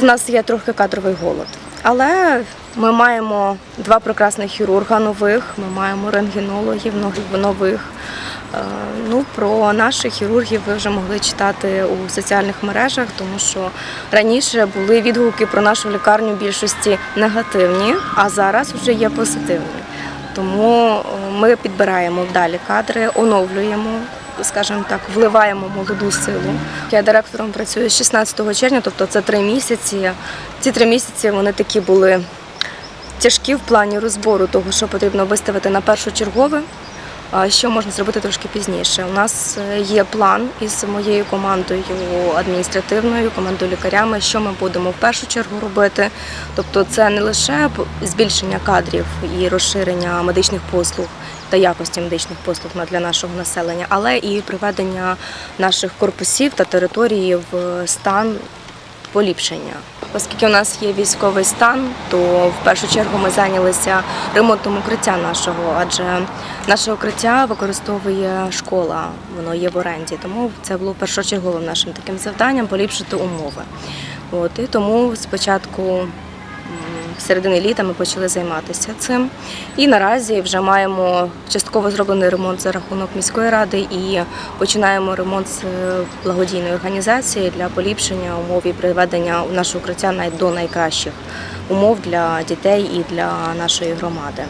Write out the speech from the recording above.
В нас є трохи кадровий голод. Але ми маємо два прекрасних хірурга нових, ми маємо рентгенологів нов- нових. Е, Ну, про наших хірургів ви вже могли читати у соціальних мережах, тому що раніше були відгуки про нашу лікарню більшості негативні, а зараз вже є позитивні. Тому е, ми підбираємо далі кадри, оновлюємо, скажімо так, вливаємо молоду силу. Я директором працюю з 16 червня, тобто це три місяці. Ці три місяці вони такі були тяжкі в плані розбору того, що потрібно виставити на першочергове. Що можна зробити трошки пізніше? У нас е, є план із моєю командою адміністративною, командою лікарями, що ми будемо в першу чергу робити. Тобто, це не лише збільшення кадрів і розширення медичних послуг та якості медичних послуг для нашого населення, але і приведення наших корпусів та території в стан поліпшення. Оскільки у нас є військовий стан, то в першу чергу ми зайнялися ремонтом укриття нашого, адже наше укриття використовує школа, воно є в оренді. Тому це було першочерговим нашим таким завданням поліпшити умови. От і тому спочатку середини літа ми почали займатися цим. І наразі вже маємо частково зроблений ремонт за рахунок міської ради і починаємо ремонт з е, благодійної організації для поліпшення умов і приведення у нашого укриття до найкращих умов для дітей і для нашої громади.